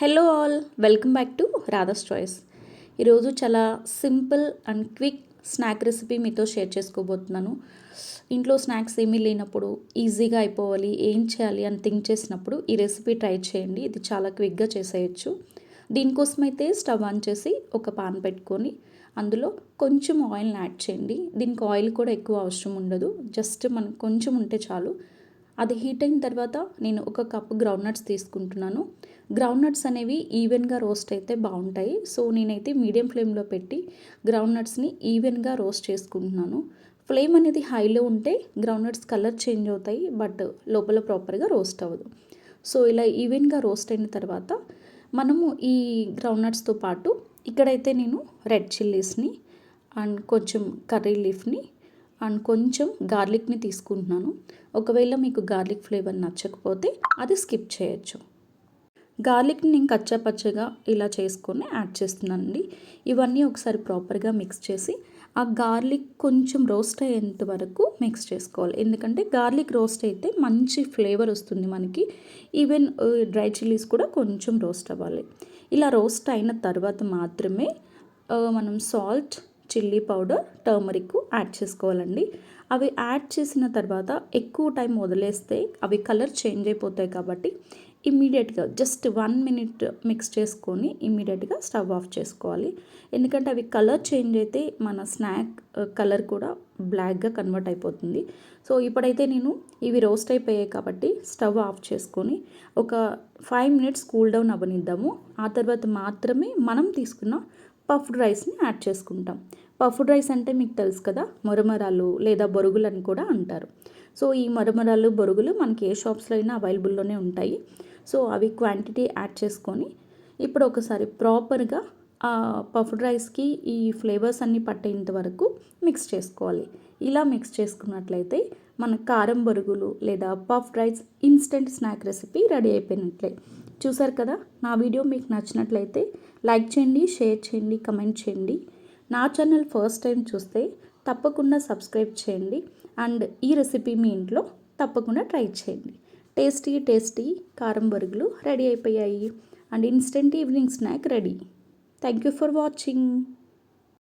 Hello all welcome back to Radha's choice ఈరోజు చాలా simple and quick snack recipe మీతో share చేసుకోబోతున్నాను. ఇంట్లో స్నాక్స్ ఏమీ లేనప్పుడు ఈజీగా అయిపోవాలి ఏం చేయాలి అని థింక్ చేసినప్పుడు ఈ రెసిపీ ట్రై చేయండి. ఇది చాలా క్విక్గా చేసేయచ్చు. దీనికోసం అయితే స్టవ్ ఆన్ చేసి ఒక పాన్ పెట్టుకొని అందులో కొంచెం ఆయిల్ని యాడ్ చేయండి. దీనికి ఆయిల్ కూడా ఎక్కువ అవసరం ఉండదు. జస్ట్ మనం కొంచెం ఉంటే చాలు. అది హీట్ అయిన తర్వాత నేను ఒక కప్పు గ్రౌండ్ నట్స్ తీసుకుంటున్నాను. గ్రౌండ్ నట్స్ అనేవి ఈవెన్గా రోస్ట్ అయితే బాగుంటాయి. సో నేనైతే మీడియం ఫ్లేమ్లో పెట్టి గ్రౌండ్ నట్స్ని ఈవెన్గా రోస్ట్ చేసుకుంటున్నాను. ఫ్లేమ్ అనేది హైలో ఉంటే గ్రౌండ్ నట్స్ కలర్ చేంజ్ అవుతాయి బట్ లోపల ప్రాపర్గా రోస్ట్ అవ్వదు. సో ఇలా ఈవెన్గా రోస్ట్ అయిన తర్వాత మనము ఈ గ్రౌండ్ నట్స్తో పాటు ఇక్కడైతే నేను రెడ్ చిల్లీస్ని అండ్ కొంచెం కర్రీ లీఫ్ని అండ్ కొంచెం గార్లిక్ని తీసుకుంటున్నాను. ఒకవేళ మీకు గార్లిక్ ఫ్లేవర్ నచ్చకపోతే అది స్కిప్ చేయొచ్చు. గార్లిక్ని నేను కచ్చా పచ్చగా ఇలా చేసుకొని యాడ్ చేస్తున్నానండి. ఇవన్నీ ఒకసారి ప్రాపర్గా మిక్స్ చేసి ఆ గార్లిక్ కొంచెం రోస్ట్ అయ్యేంత వరకు మిక్స్ చేసుకోవాలి. ఎందుకంటే గార్లిక్ రోస్ట్ అయితే మంచి ఫ్లేవర్ వస్తుంది మనకి. ఈవెన్ డ్రై చిల్లీస్ కూడా కొంచెం రోస్ట్ అవ్వాలి. ఇలా రోస్ట్ అయిన తర్వాత మాత్రమే మనం salt chilli powder turmeric add చేసుకోవాలండి. అవి యాడ్ చేసిన తర్వాత ఎక్కువ టైం వదిలేస్తే అవి కలర్ చేంజ్ అయిపోతాయి కాబట్టి ఇమ్మీడియట్గా జస్ట్ వన్ మినిట్ మిక్స్ చేసుకొని ఇమ్మీడియట్గా స్టవ్ ఆఫ్ చేసుకోవాలి. ఎందుకంటే అవి కలర్ చేంజ్ అయితే మన స్నాక్ కలర్ కూడా బ్లాక్గా కన్వర్ట్ అయిపోతుంది. సో ఇప్పుడైతే నేను ఇవి రోస్ట్ అయిపోయాయి కాబట్టి స్టవ్ ఆఫ్ చేసుకొని ఒక ఫైవ్ మినిట్స్ కూల్ డౌన్ అవనిద్దాము ఆ తర్వాత మాత్రమే మనం తీసుకున్న పఫ్డ్ రైస్ని యాడ్ చేసుకుంటాం. పఫ్డ్ రైస్ అంటే మీకు తెలుసు కదా మొరమరాలు లేదా బొరుగులు అని కూడా అంటారు. సో ఈ మరమరాలు బొరుగులు మనకి ఏ షాప్స్లో అయినా అవైలబుల్లోనే ఉంటాయి. సో అవి క్వాంటిటీ యాడ్ చేసుకొని ఇప్పుడు ఒకసారి ప్రాపర్గా పఫ్డ్ రైస్కి ఈ ఫ్లేవర్స్ అన్నీ పట్టేంత వరకు మిక్స్ చేసుకోవాలి. ఇలా మిక్స్ చేసుకున్నట్లయితే మన కారం బరుగులు లేదా puff rice instant snack recipe ready అయిపోయినట్లే. చూసారు కదా? నా వీడియో మీకు నచ్చినట్లయితే లైక్ చేయండి షేర్ చేయండి కమెంట్ చేయండి. నా ఛానల్ ఫస్ట్ టైం చూస్తే తప్పకుండా సబ్స్క్రైబ్ చేయండి. అండ్ ఈ రెసిపీ మీ ఇంట్లో తప్పకుండా ట్రై చేయండి. టేస్టీ టేస్టీ కారం బరుగులు రెడీ అయిపోయాయి. And instant evening snack ready thank you for watching